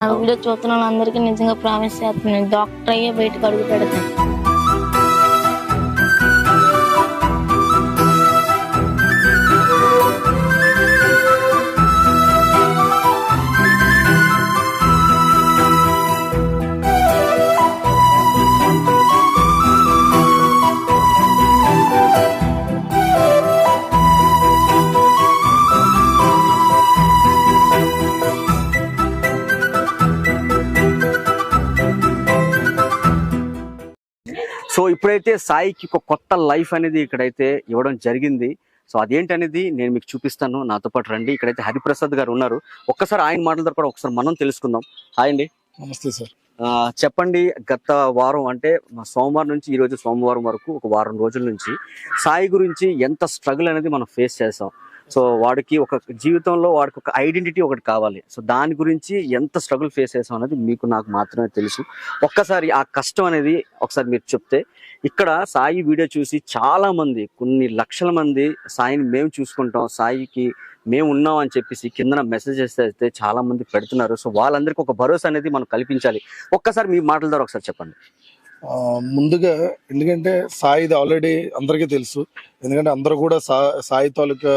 ఆ వీడియో చూస్తున్న వాళ్ళందరికీ నిజంగా ప్రామిస్ చేస్తున్నాను. డాక్టర్ అయ్యే బయటకు అడుగు పెడతాను. సో ఇప్పుడైతే సాయికి ఒక కొత్త లైఫ్ అనేది ఇక్కడైతే ఇవ్వడం జరిగింది. సో అదేంటనేది నేను మీకు చూపిస్తాను. నాతో పాటు రండి. ఇక్కడైతే హరిప్రసాద్ గారు ఉన్నారు. ఒక్కసారి ఆయన మాటలతో కూడా ఒకసారి మనం తెలుసుకుందాం. హాయ్ అండి. నమస్తే సార్. చెప్పండి గత వారం అంటే సోమవారం నుంచి ఈ రోజు సోమవారం వరకు ఒక వారం రోజుల నుంచి సాయి గురించి ఎంత స్ట్రగుల్ అనేది మనం ఫేస్ చేసాం. సో వాడికి ఒక జీవితంలో వాడికి ఒక ఐడెంటిటీ ఒకటి కావాలి. సో దాని గురించి ఎంత స్ట్రగుల్ ఫేస్ చేసాం అనేది మీకు నాకు మాత్రమే తెలుసు. ఒక్కసారి ఆ కష్టం అనేది ఒకసారి మీరు చెప్తే ఇక్కడ సాయి వీడియో చూసి చాలా మంది కొన్ని లక్షల మంది సాయిని మేము చూసుకుంటాం సాయికి మేము ఉన్నాం అని చెప్పేసి కిందన మెసేజెస్ అయితే చాలా మంది పెడుతున్నారు. సో వాళ్ళందరికీ ఒక భరోసా అనేది మనం కల్పించాలి. ఒక్కసారి మీ మాటల ద్వారా ఒకసారి చెప్పండి. ముందుగా ఎందుకంటే సాయిది ఆల్రెడీ అందరికీ తెలుసు. ఎందుకంటే అందరూ కూడా సా సాయి తాలూకా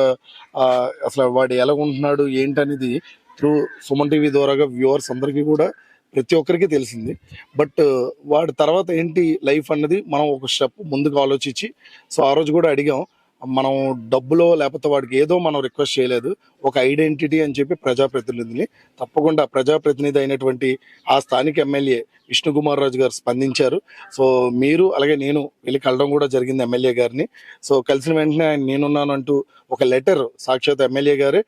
అసలు వాడు ఎలా ఉంటున్నాడు ఏంటనేది త్రూ సుమన్ టీవీ ద్వారాగా వ్యూవర్స్ అందరికీ కూడా ప్రతి ఒక్కరికి తెలిసింది. బట్ వాడి తర్వాత ఏంటి లైఫ్ అన్నది మనం ఒక స్టెప్ ముందుకు ఆలోచించి సో ఆ రోజు కూడా అడిగాం మనం డబ్బులో లేకపోతే వాడికి ఏదో మనం రిక్వెస్ట్ చేయలేదు ఒక ఐడెంటిటీ అని చెప్పి ప్రజాప్రతినిధిని తప్పకుండా ప్రజాప్రతినిధి అయినటువంటి ఆ స్థానిక ఎమ్మెల్యే విష్ణుకుమార్ రాజు గారు స్పందించారు. సో మీరు అలాగే నేను వెళ్ళి కలడం కూడా జరిగింది ఎమ్మెల్యే గారిని. సో కలిసిన వెంటనే ఆయన నేనున్నాను అంటూ ఒక లెటర్ సాక్షాత్ ఎమ్మెల్యే గారే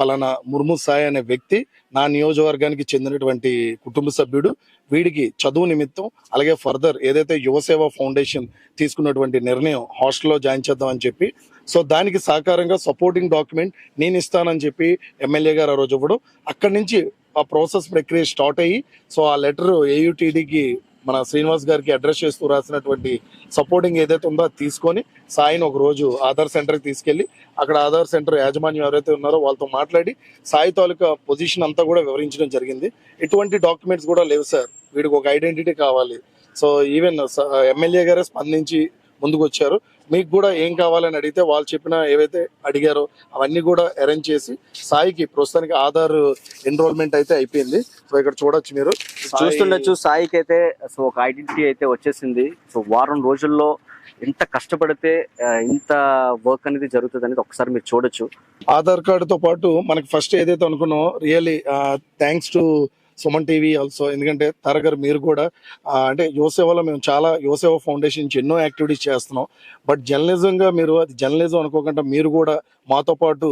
పలానా ముర్ము సాయి అనే వ్యక్తి నా నియోజకవర్గానికి చెందినటువంటి కుటుంబ సభ్యుడు వీడికి చదువు నిమిత్తం అలాగే ఫర్దర్ ఏదైతే యువసేవ ఫౌండేషన్ తీసుకున్నటువంటి నిర్ణయం హాస్టల్లో జాయిన్ చేద్దాం అని చెప్పి సో దానికి సహకారంగా సపోర్టింగ్ డాక్యుమెంట్ నేను ఇస్తానని చెప్పి ఎమ్మెల్యే గారు ఆ రోజు ఇవ్వడం. అక్కడి నుంచి ఆ ప్రాసెస్ ప్రక్రియ స్టార్ట్ అయ్యి సో ఆ లెటర్ ఏయుటీడీకి మన శ్రీనివాస్ గారికి అడ్రస్ చేస్తూ రాసినటువంటి సపోర్టింగ్ ఏదైతే ఉందో అది తీసుకొని సాయిని ఒక రోజు ఆధార్ సెంటర్కి తీసుకెళ్ళి అక్కడ ఆధార్ సెంటర్ యాజమాన్యం ఎవరైతే ఉన్నారో వాళ్ళతో మాట్లాడి సాయి తాలూకా పొజిషన్ అంతా కూడా వివరించడం జరిగింది. ఎటువంటి డాక్యుమెంట్స్ కూడా లేవు సార్. వీడికి ఒక ఐడెంటిటీ కావాలి. సో ఈవెన్ ఎమ్మెల్యే గారే స్పందించి ముందుకు వచ్చారు మీకు కూడా ఏం కావాలని అడిగితే వాళ్ళు చెప్పిన ఏవైతే అడిగారో అవన్నీ కూడా అరేంజ్ చేసి సాయికి ప్రస్తుతానికి ఆధార్ ఎన్రోల్మెంట్ అయితే అయిపోయింది. సో ఇక్కడ చూడొచ్చు మీరు. చూస్తుండొచ్చు సాయికి అయితే సో ఒక ఐడెంటిటీ అయితే వచ్చేసింది. సో వారం రోజుల్లో ఎంత కష్టపడితే ఇంత వర్క్ అనేది జరుగుతుంది అనేది ఒకసారి మీరు చూడొచ్చు. ఆధార్ కార్డుతో పాటు మనకి ఫస్ట్ ఏదైతే అనుకున్నామో really thanks to Suman TV also ఎందుకంటే తరగర్ మీరు కూడా అంటే యువసేవలో మేము చాలా యువసేవ ఫౌండేషన్ నుంచి ఎన్నో యాక్టివిటీస్ చేస్తున్నాం. బట్ జర్నలిజంగా మీరు అది జర్నలిజం అనుకోకుండా మీరు కూడా మాతో పాటు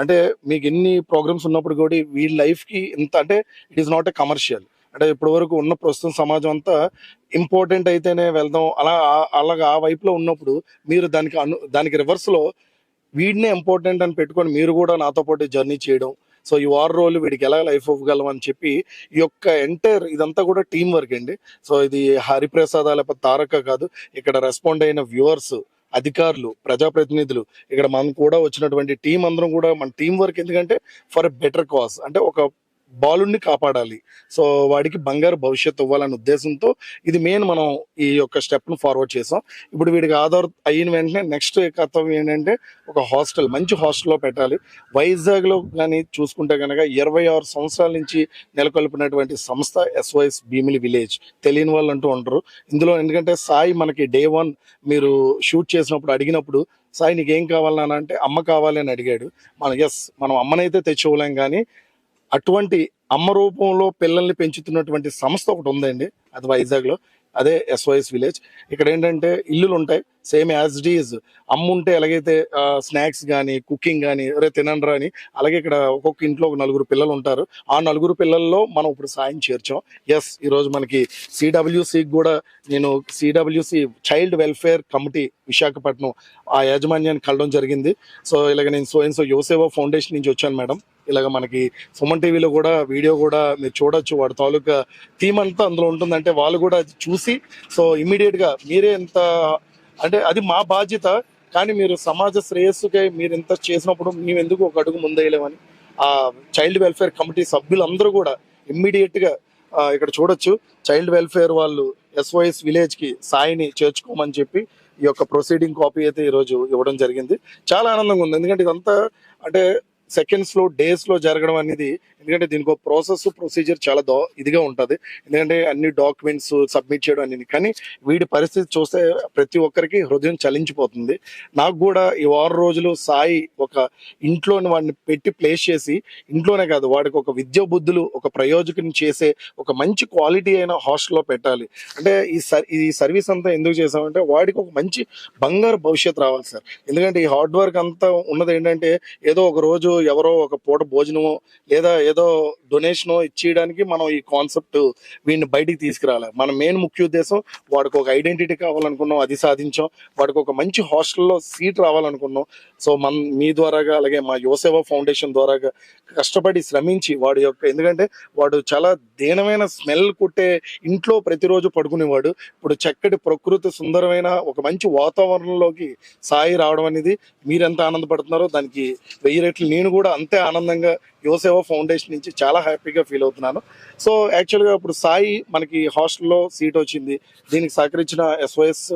అంటే మీకు ఎన్ని ప్రోగ్రామ్స్ ఉన్నప్పుడు కూడా వీళ్ళ లైఫ్కి ఇంత అంటే it is not a commercial అంటే ఇప్పటి వరకు ఉన్న ప్రస్తుతం సమాజం అంతా ఇంపార్టెంట్ అయితేనే వెళ్దాం. అలా అలాగా ఆ వైపులో ఉన్నప్పుడు మీరు దానికి అను దానికి రివర్స్లో వీడినే ఇంపార్టెంట్ అని పెట్టుకొని మీరు కూడా నాతో పాటు జర్నీ చేయడం సో ఈ వార్ రోల్ వీడికి ఎలా లైఫ్ ఇవ్వగలం అని చెప్పి ఈ యొక్క ఎంటైర్ ఇదంతా కూడా టీం వర్క్ అండి. సో ఇది హరిప్రసాద్ లేకపోతే తారక కాదు ఇక్కడ రెస్పాండ్ అయిన వ్యూవర్స్ అధికారులు ప్రజాప్రతినిధులు ఇక్కడ మనం కూడా వచ్చినటువంటి టీం అందరం కూడా మన టీం వర్క్ ఎందుకంటే ఫర్ బెటర్ కాజ్. అంటే ఒక బాలుడిని కాపాడాలి. సో వాడికి బంగారు భవిష్యత్తు ఇవ్వాలనే ఉద్దేశంతో ఇది మెయిన్ మనం ఈ యొక్క స్టెప్ను ఫార్వర్డ్ చేసాం. ఇప్పుడు వీడికి ఆధార్ అయిన వెంటనే నెక్స్ట్ కర్తవ్యం ఏంటంటే ఒక హాస్టల్ మంచి హాస్టల్లో పెట్టాలి. వైజాగ్లో కానీ చూసుకుంటే కనుక ఇరవై ఆరు సంవత్సరాల నుంచి నెలకొల్పినటువంటి సంస్థ ఎస్వైఎస్ భీమిలి విలేజ్ తెలియని వాళ్ళు అంటూ ఉంటారు ఇందులో ఎందుకంటే సాయి మనకి డే వన్ మీరు షూట్ చేసినప్పుడు అడిగినప్పుడు సాయి నీకేం కావాలన్నా అంటే అమ్మ కావాలి అని అడిగాడు. మనం ఎస్ మనం అమ్మనైతే తెచ్చుకోలేం కానీ అటువంటి అమ్మ రూపంలో పిల్లల్ని పెంచుతున్నటువంటి సంస్థ ఒకటి ఉందండి. అది వైజాగ్లో. అదే ఎస్వైఎస్ విలేజ్ ఇక్కడ ఏంటంటే ఇల్లులు ఉంటాయి సేమ్ యాజ్ ఇట్ ఈజ్. అమ్ముంటే ఎలాగైతే స్నాక్స్ కానీ కుకింగ్ కానీ రే తినండ్రా అని అలాగే ఇక్కడ ఒక్కొక్క ఇంట్లో ఒక నలుగురు పిల్లలు ఉంటారు. ఆ నలుగురు పిల్లల్లో మనం ఇప్పుడు సాయం చేర్చాం. ఎస్ ఈరోజు మనకి సిడబ్ల్యూసి కూడా నేను CWC child welfare committee Visakhapatnam ఆ యాజమాన్యాన్ని కలడం జరిగింది. సో ఇలాగ నేను సో సో యువసేవ ఫౌండేషన్ నుంచి వచ్చాను మేడం. ఇలాగ మనకి సుమన్ టీవీలో కూడా వీడియో కూడా మీరు చూడొచ్చు. వాడి తాలూకా థీమ్ అంతా అందులో ఉంటుందంటే వాళ్ళు కూడా చూసి సో ఇమీడియట్గా మీరే ఎంత అంటే అది మా బాధ్యత కానీ మీరు సమాజ శ్రేయస్సుకై మీరు ఇంత చేసినప్పుడు మేము ఎందుకు ఒక అడుగు ముందేయలేమని ఆ చైల్డ్ వెల్ఫేర్ కమిటీ సభ్యులందరూ కూడా ఇమ్మీడియట్గా ఇక్కడ చూడొచ్చు. చైల్డ్ వెల్ఫేర్ వాళ్ళు ఎస్ఓఎస్ విలేజ్కి సాయిని చేర్చుకోమని చెప్పి ఈ యొక్క ప్రొసీడింగ్ కాపీ అయితే ఈరోజు ఇవ్వడం జరిగింది. చాలా ఆనందంగా ఉంది. ఎందుకంటే ఇదంతా అంటే సెకండ్స్లో డేస్లో జరగడం అనేది ఎందుకంటే దీనికి ఒక ప్రాసెస్ ప్రొసీజర్ చాలా దో ఇదిగా ఉంటుంది. ఎందుకంటే అన్ని డాక్యుమెంట్స్ సబ్మిట్ చేయడం అనేది కానీ వీడి పరిస్థితి చూస్తే ప్రతి ఒక్కరికి హృదయం చలించిపోతుంది. నాకు కూడా ఈ వారం రోజులు సాయి ఒక ఇంట్లోని వాడిని పెట్టి ప్లేస్ చేసి ఇంట్లోనే కాదు వాడికి ఒక విద్యా బుద్ధులు ఒక ప్రయోజకుని చేసే ఒక మంచి క్వాలిటీ అయిన హాస్టల్లో పెట్టాలి. అంటే ఈ సర్ ఈ సర్వీస్ అంతా ఎందుకు చేసామంటే వాడికి ఒక మంచి బంగారు భవిష్యత్తు రావాలి సార్. ఎందుకంటే ఈ హార్డ్ వర్క్ అంతా ఉన్నది ఏంటంటే ఏదో ఒక రోజు ఎవరో ఒక పూట భోజనమో లేదా ఏదో డొనేషన్ ఇచ్చేయడానికి మనం ఈ కాన్సెప్ట్ వీడిని బయటికి తీసుకురావాలి మన మెయిన్ ముఖ్య ఉద్దేశం వాడికి ఒక ఐడెంటిటీ కావాలనుకున్నాం అది సాధించాం. వాడికి ఒక మంచి హాస్టల్లో సీట్ రావాలనుకున్నాం. సో మన మీ ద్వారాగా అలాగే మా యువసేవ ఫౌండేషన్ ద్వారాగా కష్టపడి శ్రమించి వాడి యొక్క ఎందుకంటే వాడు చాలా దీనమైన స్మెల్ కుట్టే ఇంట్లో ప్రతిరోజు పడుకునేవాడు. ఇప్పుడు చక్కటి ప్రకృతి సుందరమైన ఒక మంచి వాతావరణంలోకి సాయి రావడం అనేది మీరెంత ఆనందపడుతున్నారో దానికి వెయ్యి రెట్లు నేను కూడా అంతే ఆనందంగా యువసేవ ఫౌండేషన్ నుంచి చాలా హ్యాపీగా ఫీల్ అవుతున్నాను. సో యాక్చువల్గా ఇప్పుడు సాయి మనకి హాస్టల్లో సీట్ వచ్చింది. దీనికి సహకరించిన ఎస్ఓఎస్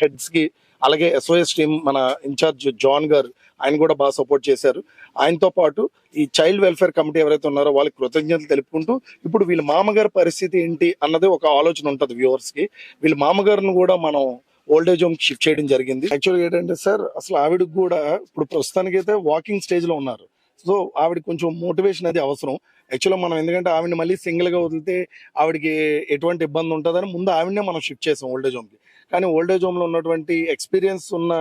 హెడ్స్కి అలాగే ఎస్ఓఎస్ టీం మన ఇన్ఛార్జ్ జాన్ గారు ఆయన కూడా బాగా సపోర్ట్ చేశారు. ఆయనతో పాటు ఈ చైల్డ్ వెల్ఫేర్ కమిటీ ఎవరైతే ఉన్నారో వాళ్ళకి కృతజ్ఞతలు తెలుపుకుంటూ ఇప్పుడు వీళ్ళ మామగారి పరిస్థితి ఏంటి అన్నది ఒక ఆలోచన ఉంటుంది వ్యూవర్స్కి. వీళ్ళ మామగారిని కూడా మనం ఓల్డేజ్ హోమ్ షిఫ్ట్ చేయడం జరిగింది. యాక్చువల్గా ఏంటంటే సార్ అసలు ఆవిడకి కూడా ఇప్పుడు ప్రస్తుతానికైతే వాకింగ్ స్టేజ్లో ఉన్నారు. సో ఆవిడ కొంచెం మోటివేషన్ అది అవసరం. యాక్చువల్గా మనం ఎందుకంటే ఆవిడని మళ్ళీ సింగిల్గా వదిలితే ఆవిడకి ఎటువంటి ఇబ్బంది ఉంటుందని ముందు ఆవిడనే మనం షిఫ్ట్ చేసాం ఓల్డేజ్ హోమ్కి. కానీ ఓల్డేజ్ హోమ్లో ఉన్నటువంటి ఎక్స్పీరియన్స్ ఉన్న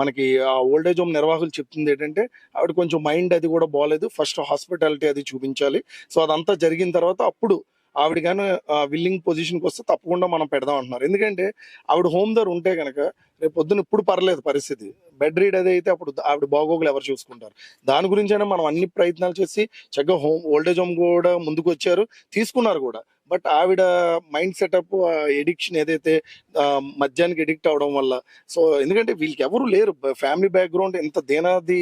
మనకి ఆ ఓల్డేజ్ హోమ్ నిర్వాహకులు చెప్తుంది ఏంటంటే ఆవిడ కొంచెం మైండ్ అది కూడా బాగాలేదు ఫస్ట్ హాస్పిటాలిటీ అది చూపించాలి. సో అదంతా జరిగిన తర్వాత అప్పుడు ఆవిడ కానీ విల్లింగ్ పొజిషన్కి వస్తే తప్పకుండా మనం పెడదాం అంటున్నారు. ఎందుకంటే ఆవిడ హోమ్ దగ్గర ఉంటే కనుక రేపు పొద్దున ఇప్పుడు పర్లేదు పరిస్థితి. బెడ్ రీడ్ అదైతే అప్పుడు ఆవిడ బాగోగులు ఎవరు చూసుకుంటారు. దాని గురించి అయినా మనం అన్ని ప్రయత్నాలు చేసి చక్కగా హోమ్ ఓల్డేజ్ హోమ్ కూడా ముందుకు వచ్చారు తీసుకున్నారు కూడా. బట్ ఆవిడ మైండ్ సెటప్ ఎడిక్షన్ ఏదైతే మద్యానికి ఎడిక్ట్ అవడం వల్ల సో ఎందుకంటే వీళ్ళకి ఎవరు లేరు. ఫ్యామిలీ బ్యాక్గ్రౌండ్ ఎంత దేనాది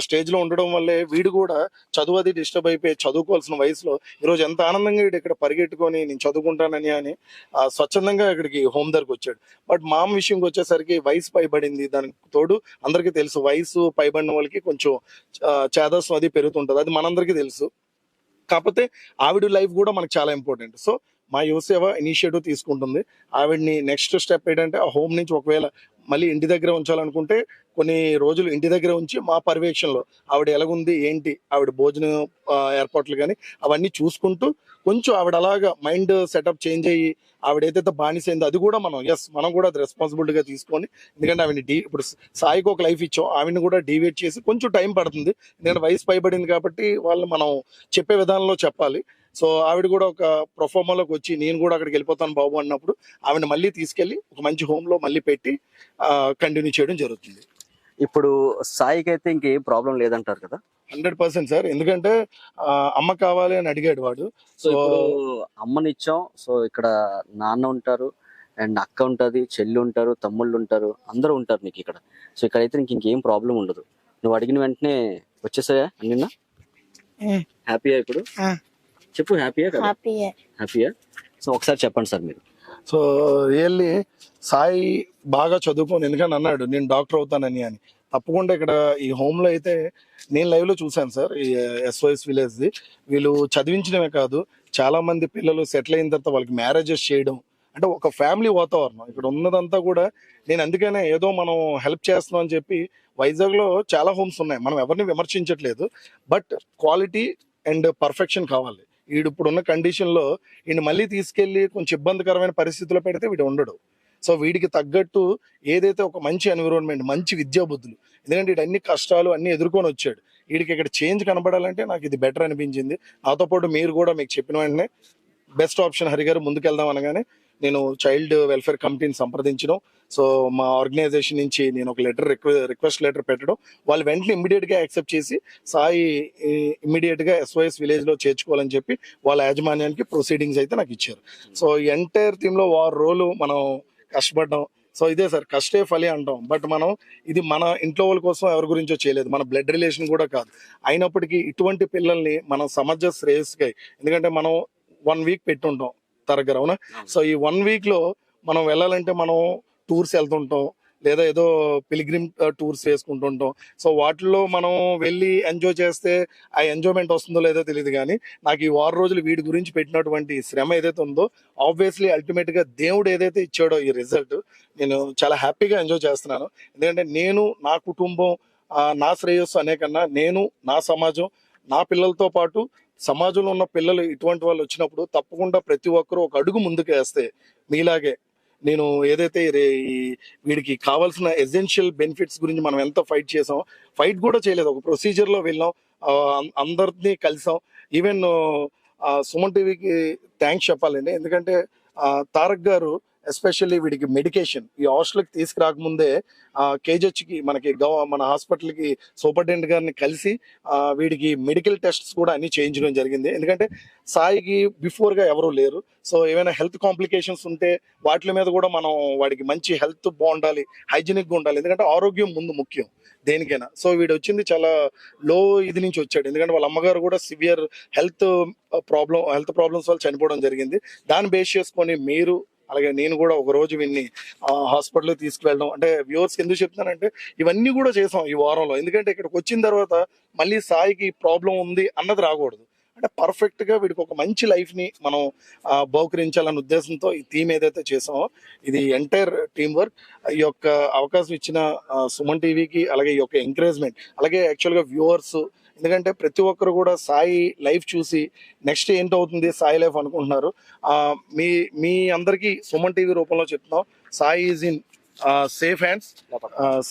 స్టేజ్లో ఉండడం వల్లే వీడు కూడా చదువు అది డిస్టర్బ్ అయిపోయి చదువుకోవాల్సిన వయసులో ఈరోజు ఎంత ఆనందంగా వీడు ఇక్కడ పరిగెట్టుకొని నేను చదువుకుంటానని అని ఆ, స్వచ్ఛందంగా ఇక్కడికి హోమ్ దగ్గరకు వచ్చాడు బట్ మామ విషయంకి వచ్చేసరికి వయసు పైబడింది. దానికి తోడు అందరికీ తెలుసు వయసు పైబడిన వాళ్ళకి కొంచెం ఆ, చేదస్సు అది పెరుగుతుంటుంది. అది మనందరికీ తెలుసు. కాకపోతే ఆవిడ లైఫ్ కూడా మనకు చాలా ఇంపార్టెంట్. సో మా యువసేవ ఇనిషియేటివ్ తీసుకుంటుంది. ఆవిడ్ని నెక్స్ట్ స్టెప్ ఏంటంటే ఆ హోమ్ నుంచి ఒకవేళ మళ్ళీ ఇంటి దగ్గర ఉంచాలనుకుంటే కొన్ని రోజులు ఇంటి దగ్గర ఉంచి మా పర్యవేక్షణలో ఆవిడ ఎలాగుంది ఏంటి ఆవిడ భోజనం ఏర్పాట్లు కానీ అవన్నీ చూసుకుంటూ కొంచెం ఆవిడ అలాగా మైండ్ సెటప్ చేంజ్ అయ్యి ఆవిడ ఏదైతే బానిసైందో అది కూడా మనం ఎస్ మనం కూడా అది రెస్పాన్సిబిలిటీగా తీసుకొని ఎందుకంటే ఆవిడ డీ ఇప్పుడు సాయికి ఒక లైఫ్ ఇచ్చాం ఆవిడని కూడా డివేట్ చేసి కొంచెం టైం పడుతుంది. ఎందుకంటే వయసు పైబడింది కాబట్టి వాళ్ళు మనం చెప్పే విధానంలో చెప్పాలి. సో ఆవిడ కూడా ఒక ప్రొఫార్మలోకి వచ్చి నేను కూడా అక్కడికి వెళ్ళిపోతాను బాబు అన్నప్పుడు ఆవిడ మళ్ళీ తీసుకెళ్ళి ఒక మంచి హోమ్లో మళ్ళీ పెట్టి కంటిన్యూ చేయడం జరుగుతుంది. ఇప్పుడు సాయికి అయితే ఇంకేం ప్రాబ్లం లేదంటారు కదా? Hundred percent sir. ఎందుకంటే అమ్మ కావాలి అని అడిగాడు వాడు. సో ఇప్పుడు అమ్మనిచ్చాం. సో ఇక్కడ నాన్న ఉంటారు అండ్ అక్క ఉంటది చెల్లి ఉంటారు తమ్ముళ్ళు ఉంటారు అందరూ ఉంటారు నీకు ఇక్కడ. సో ఇక్కడైతే నీకు ఇంకేం ప్రాబ్లం ఉండదు. నువ్వు అడిగిన వెంటనే వచ్చేసాయా నిన్న. హ్యాపీయా ఇప్పుడు? ఆ. చెప్పు హ్యాపీయా కదా? హ్యాపీయే హ్యాపీయా సో ఒకసారి చెప్పండి సార్ మీరు. సో రియల్లీ సాయి బాగా చదువుకోని ఎందుకని అన్నాడు నేను డాక్టర్ అవుతానని అని. తప్పకుండా ఇక్కడ ఈ హోమ్లో అయితే నేను లైవ్లో చూశాను సార్ ఈ ఎస్ఓఎస్ విలేజ్ ది. వీళ్ళు చదివించడమే కాదు చాలా మంది పిల్లలు సెటిల్ అయిన తర్వాత వాళ్ళకి మ్యారేజెస్ చేయడం అంటే ఒక ఫ్యామిలీ వాతావరణం. ఇక్కడ ఉన్నదంతా కూడా నేను అందుకనే ఏదో మనం హెల్ప్ చేస్తున్నాం అని చెప్పి వైజాగ్లో చాలా హోమ్స్ ఉన్నాయి. మనం ఎవరిని విమర్శించట్లేదు. బట్ క్వాలిటీ అండ్ పర్ఫెక్షన్ కావాలి. వీడు ఇప్పుడున్న కండిషన్లో ఈయన మళ్ళీ తీసుకెళ్ళి కొంచెం ఇబ్బందికరమైన పరిస్థితిలో పెడితే వీడు ఉండడు. సో వీడికి తగ్గట్టు ఏదైతే ఒక మంచి ఎన్విరాన్మెంట్ మంచి విద్యాబుద్ధులు ఎందుకంటే ఇటు అన్ని కష్టాలు అన్ని ఎదుర్కొని వచ్చాడు. వీడికి ఇక్కడ చేంజ్ కనబడాలంటే నాకు ఇది బెటర్ అనిపించింది. నాతో పాటు మీరు కూడా మీకు చెప్పిన వెంటనే బెస్ట్ ఆప్షన్ హరి గారు ముందుకెళ్దాం అనగానే నేను చైల్డ్ వెల్ఫేర్ కమిటీని సంప్రదించడం సో మా ఆర్గనైజేషన్ నుంచి నేను ఒక లెటర్ రిక్వెస్ట్ లెటర్ పెట్టడం వాళ్ళు వెంటనే ఇమ్మీడియట్గా యాక్సెప్ట్ చేసి సాయి ఇమ్మీడియట్గా ఎస్ఓఎస్ విలేజ్లో చేర్చుకోవాలని చెప్పి వాళ్ళ యాజమాన్యానికి ప్రొసీడింగ్స్ అయితే నాకు ఇచ్చారు. సో ఎంటైర్ టీమ్ వారు రోలు మనం కష్టపడ్డాం. సో ఇదే సార్ కష్టే ఫలి అంటాం. బట్ మనం ఇది మన ఇంట్లో వాళ్ళ కోసం ఎవరి గురించో చేయలేదు. మన బ్లడ్ రిలేషన్ కూడా కాదు. అయినప్పటికీ ఇటువంటి పిల్లల్ని మనం సమాజ శ్రేయస్కై ఎందుకంటే మనం వన్ వీక్ పెట్టుంటాం తరగర అవునా? సో ఈ వన్ వీక్లో మనం వెళ్ళాలంటే మనం టూర్స్ వెళ్తుంటాం. లేదా ఏదో పిలిగ్రిమ్ టూర్స్ uh, వేసుకుంటుంటాం. సో వాటిల్లో మనం వెళ్ళి ఎంజాయ్ చేస్తే ఆ ఎంజాయ్మెంట్ వస్తుందో లేదో తెలియదు కానీ నాకు ఈ వారం రోజులు వీడి గురించి పెట్టినటువంటి శ్రమ ఏదైతే ఉందో ఆబ్వియస్లీ అల్టిమేట్గా దేవుడు ఏదైతే ఇచ్చాడో ఈ రిజల్ట్ నేను చాలా హ్యాపీగా ఎంజాయ్ చేస్తున్నాను. ఎందుకంటే నేను నా కుటుంబం నా శ్రేయస్సు అనే కన్నా నేను నా సమాజం నా పిల్లలతో పాటు సమాజంలో ఉన్న పిల్లలు ఇటువంటి వాళ్ళు వచ్చినప్పుడు తప్పకుండా ప్రతి ఒక్కరూ ఒక అడుగు ముందుకు వేస్తే మీలాగే నేను ఏదైతే వీడికి కావాల్సిన ఎసెన్షియల్ బెనిఫిట్స్ గురించి మనం ఎంత ఫైట్ చేసాం ఫైట్ కూడా చేయలేదు. ఒక ప్రొసీజర్లో వెళ్ళాం. అం- అందరినీ కలిసాం. ఈవెన్ సుమన్ టీవీకి థ్యాంక్స్ చెప్పాలండి. ఎందుకంటే తారక్ గారు ఎస్పెషల్లీ వీడికి మెడికేషన్. ఈ హాస్టల్కి తీసుకురాకముందే కేజెచ్ కేజెచ్కి మనకి గవ మన హాస్పిటల్కి సూపరింటెండెంట్ గారిని కలిసి వీడికి మెడికల్ టెస్ట్స్ కూడా అన్ని చేయించడం జరిగింది. ఎందుకంటే సాయికి బిఫోర్గా ఎవరూ లేరు. సో ఏమైనా హెల్త్ కాంప్లికేషన్స్ ఉంటే వాటి మీద కూడా మనం వాడికి మంచి హెల్త్ బాగుండాలి హైజీనిక్గా ఉండాలి. ఎందుకంటే ఆరోగ్యం ముందు ముఖ్యం దేనికైనా. సో వీడు వచ్చింది చాలా లో ఇది నుంచి వచ్చాడు. ఎందుకంటే వాళ్ళ అమ్మగారు కూడా severe health problem health problems వల్ల చనిపోవడం జరిగింది. దాన్ని బేస్ చేసుకొని మీరు అలాగే నేను కూడా ఒక రోజు విన్ని హాస్పిటల్ తీసుకువెళ్ళడం. అంటే వ్యూవర్స్ ఎందుకు చెప్తున్నానంటే ఇవన్నీ కూడా చేసాం ఈ వారంలో. ఎందుకంటే ఇక్కడికి వచ్చిన తర్వాత మళ్ళీ సాయికి ప్రాబ్లం ఉంది అన్నది రాకూడదు. అంటే పర్ఫెక్ట్గా వీడికి ఒక మంచి లైఫ్ని మనం బహుకరించాలన్న ఉద్దేశంతో ఈ థీమ్ ఏదైతే చేసామో ఇది ఎంటైర్ టీం వర్క్. ఈ యొక్క అవకాశం ఇచ్చిన సుమన్ టీవీకి అలాగే ఈ యొక్క ఎంకరేజ్మెంట్ అలాగే యాక్చువల్గా వ్యూవర్స్ ఎందుకంటే ప్రతి ఒక్కరు కూడా సాయి లైఫ్ చూసి నెక్స్ట్ ఏంటవుతుంది సాయి లైఫ్ అనుకుంటున్నారు. మీ మీ అందరికీ సుమన్ టీవీ రూపంలో చెప్తున్నాం. Sai is in safe hands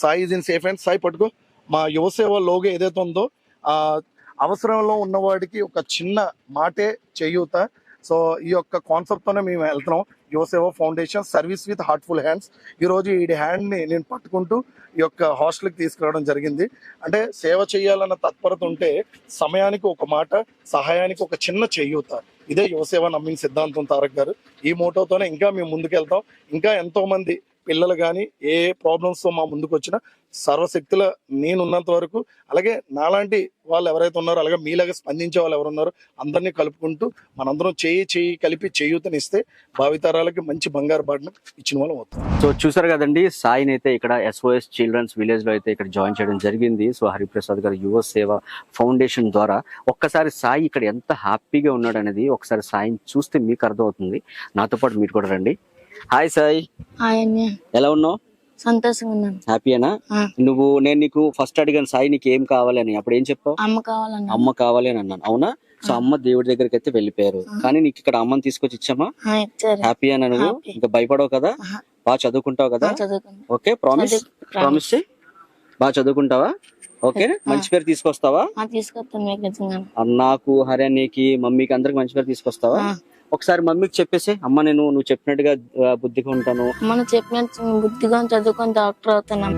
Sai is in safe hands Sai పట్టుకో. మా యువసేవ లోగో ఏదైతే ఉందో అవసరంలో ఉన్నవాడికి ఒక చిన్న మాటే చేయూత. సో ఈ యొక్క కాన్సెప్ట్తోనే మేము వెళ్తున్నాం. Yuvaseva foundation service with heartful hands. ఈరోజు ఈ హ్యాండ్ని నేను పట్టుకుంటూ ఈ యొక్క హాస్టల్కి తీసుకురావడం జరిగింది. అంటే సేవ చేయాలన్న తత్పరత ఉంటే సమయానికి ఒక మాట సహాయానికి ఒక చిన్న చేయూత. ఇదే యువసేవ నమ్మిన సిద్ధాంతం తారక్ గారు. ఈ మోటోతోనే ఇంకా మేము ముందుకెళ్తాం. ఇంకా ఎంతోమంది పిల్లలు కానీ ఏ ప్రాబ్లమ్స్తో మా ముందుకు వచ్చినా సర్వశక్తుల నేను ఉన్నంత వరకు అలాగే నాలాంటి వాళ్ళు ఎవరైతే ఉన్నారో అలాగే మీలాగా స్పందించే వాళ్ళు ఎవరు ఉన్నారో అందరినీ కలుపుకుంటూ మనందరం చేయి చేయి కలిపి చేయూతనిస్తే భావితరాలకి మంచి బంగారు బాటను ఇచ్చిన వాళ్ళం అవుతాం. సో చూసారు కదండి సాయిని అయితే ఇక్కడ ఎస్ఓఎస్ చిల్డ్రన్స్ విలేజ్లో అయితే ఇక్కడ జాయిన్ చేయడం జరిగింది. సో హరిప్రసాద్ గారు యువ సేవ ఫౌండేషన్ ద్వారా ఒక్కసారి సాయి ఇక్కడ ఎంత హ్యాపీగా ఉన్నాడు అనేది ఒకసారి సాయిని చూస్తే మీకు అర్థమవుతుంది. నాతో పాటు మీరు కూడా రండి. హాయ్ సాయి. ఆయన్ని ఎలా ఉన్నావు? సంతోషంగా ఉన్నాను హ్యాపీయేనా ఆ, నువ్వు నేను నీకు ఫస్ట్ అడిగాను సాయి నీకు ఏం కావాలి? అని. అప్పుడు ఏం చెప్పావు? అమ్మ కావాలన్నా అమ్మ కావాలి అని అన్నాను. అవునా? సో అమ్మ దేవుడి దగ్గరికి అయితే వెళ్ళిపోయారు కానీ నీకు ఇక్కడ అమ్మని తీసుకొచ్చి ఇచ్చామా? హ్యాపీ అని నువ్వు. ఇంకా భయపడవు కదా. బాగా చదువుకుంటావు కదా? ఓకే ప్రామిస్ ప్రామిస్ బాగా చదువుకుంటావా? ఓకే మంచి పేరు తీసుకొస్తావా? నాకు హర్యానీకి మమ్మీకి అందరికి మంచి పేరు తీసుకొస్తావా. ఒకసారి మమ్మీకి చెప్పేసి అమ్మ నేను నువ్వు చెప్పినట్టుగా బుద్ధిగా ఉంటాను. మనం చెప్పినట్టు బుద్ధిగా చదువుకొని డాక్టర్ అవుతున్నాం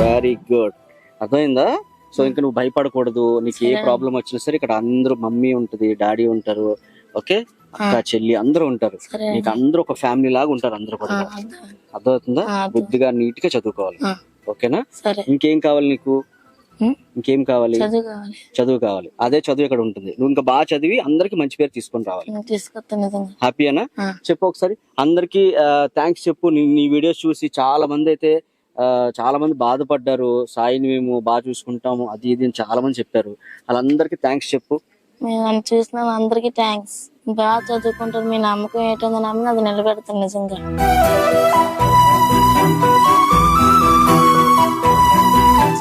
వెరీ గుడ్ అర్థమైందా? సో ఇంకా నువ్వు భయపడకూడదు. నీకు ఏ. ప్రాబ్లం వచ్చినా సరే ఇక్కడ అందరూ మమ్మీ ఉంటది డాడీ ఉంటారు ఓకే? అక్క చెల్లి అందరూ ఉంటారు. నీకు అందరూ ఒక ఫ్యామిలీ లాగా ఉంటారు అందరూ కూడా. అర్థం. అర్థమవుతుందా. బుద్ధిగా నీట్గా చదువుకోవాలి ఓకేనా? ఇంకేం కావాలి నీకు? ఇంకేం కావాలి? చదువు కావాలి. అదే చదువు ఇక్కడ ఉంటుంది. నువ్వు ఇంకా బాగా చదివి అందరికి మంచి పేరు తీసుకొని రావాలి. ఆ. చెప్పు ఒకసారి. అందరికి థ్యాంక్స్ చెప్పు. నీ వీడియోస్ చూసి చాలా మంది అయితే చాలా మంది బాధపడ్డారు. సాయిని మేము బాగా చూసుకుంటాము. అది ఇది అని చాలా మంది చెప్పారు. వాళ్ళందరికీ థ్యాంక్స్ చెప్పు. నన్ను చూసిన. అందరికీ థ్యాంక్స్ బాగా చదువుకుంటారు. మీ నమ్మకం ఏంటో నమ్మి అది నిలబెడతాను నిజంగా.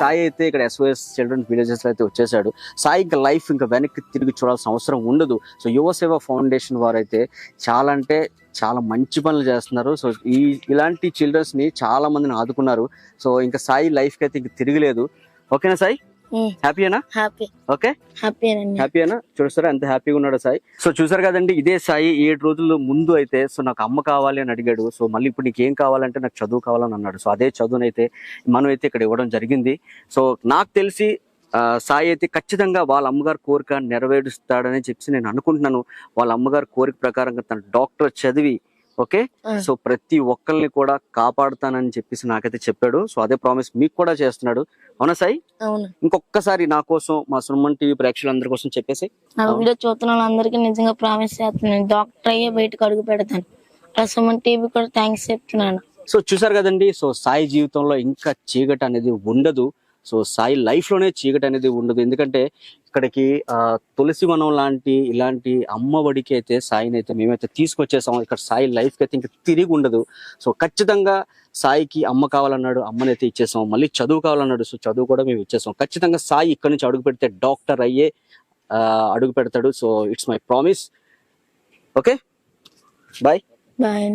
సాయి అయితే ఇక్కడ ఎస్ఓఎస్ చిల్డ్రన్ విలేజెస్ అయితే వచ్చేసాడు. సాయి ఇంకా లైఫ్ ఇంకా వెనక్కి తిరిగి చూడాల్సిన అవసరం ఉండదు. సో యువ సేవ ఫౌండేషన్ వారు అయితే చాలా అంటే చాలా మంచి పనులు చేస్తున్నారు. సో ఈ ఇలాంటి చిల్డ్రన్స్ని చాలా మందిని ఆదుకున్నారు. సో ఇంకా సాయి లైఫ్కి అయితే ఇంక తిరగలేదు ఓకేనా సాయి? హ్యాపీయేనా? హ్యాపీ. ఓకే. హ్యాపీ అండి హ్యాపీయేనా? చూస్తారా ఎంత హ్యాపీగా ఉన్నాడు సాయి. సో చూసారు కదండి ఇదే సాయి ఏడు రోజుల ముందు అయితే సో నాకు అమ్మ కావాలి అని అడిగాడు. సో మళ్ళీ ఇప్పుడు నీకు ఏం కావాలంటే నాకు చదువు కావాలని అన్నాడు. సో అదే చదువునైతే మనం అయితే ఇక్కడ ఇవ్వడం జరిగింది. సో నాకు తెలిసి సాయి అయితే ఖచ్చితంగా వాళ్ళ అమ్మగారి కోరిక నెరవేరుస్తాడని చెప్పి నేను అనుకుంటున్నాను. వాళ్ళ అమ్మగారి కోరిక ప్రకారంగా తన డాక్టర్ చదివి ఓకే. సో ప్రతి ఒక్కరిని కూడా కాపాడుతానని చెప్పేసి నాకైతే చెప్పాడు. సో అదే ప్రామిస్ మీకు కూడా చేస్తున్నాడు. అవునా సాయి? ఇంకొకసారి నా కోసం మా సుమన్ టీవీ ప్రేక్షకులందరి కోసం చెప్పేసి. నా వీడియో చూస్తున్న వాళ్ళందరికీ నిజంగా ప్రామిస్ చేస్తున్నాను. డాక్టర్ అయ్యే బయటకు అడుగు పెడతాను. సుమన్ టీవీ కూడా థ్యాంక్స్ చెప్తున్నాను. సో చూసారు కదండి. సో సాయి జీవితంలో ఇంకా చీకటి అనేది ఉండదు. సో సాయి లైఫ్లోనే చీకటి అనేది ఉండదు. ఎందుకంటే ఇక్కడికి తులసి వనం లాంటి ఇలాంటి అమ్మఒడికి అయితే సాయిని అయితే మేమైతే తీసుకొచ్చేసాం. ఇక్కడ సాయి లైఫ్కి అయితే ఇంకా తిరిగి ఉండదు. సో ఖచ్చితంగా సాయికి అమ్మ కావాలన్నాడు అమ్మని అయితే ఇచ్చేసాం. మళ్ళీ చదువు కావాలన్నాడు సో చదువు కూడా మేము ఇచ్చేసాం. ఖచ్చితంగా సాయి ఇక్కడ నుంచి అడుగు పెడితే డాక్టర్ అయ్యే అడుగు పెడతాడు. So it's my promise. Okay? Bye. Bye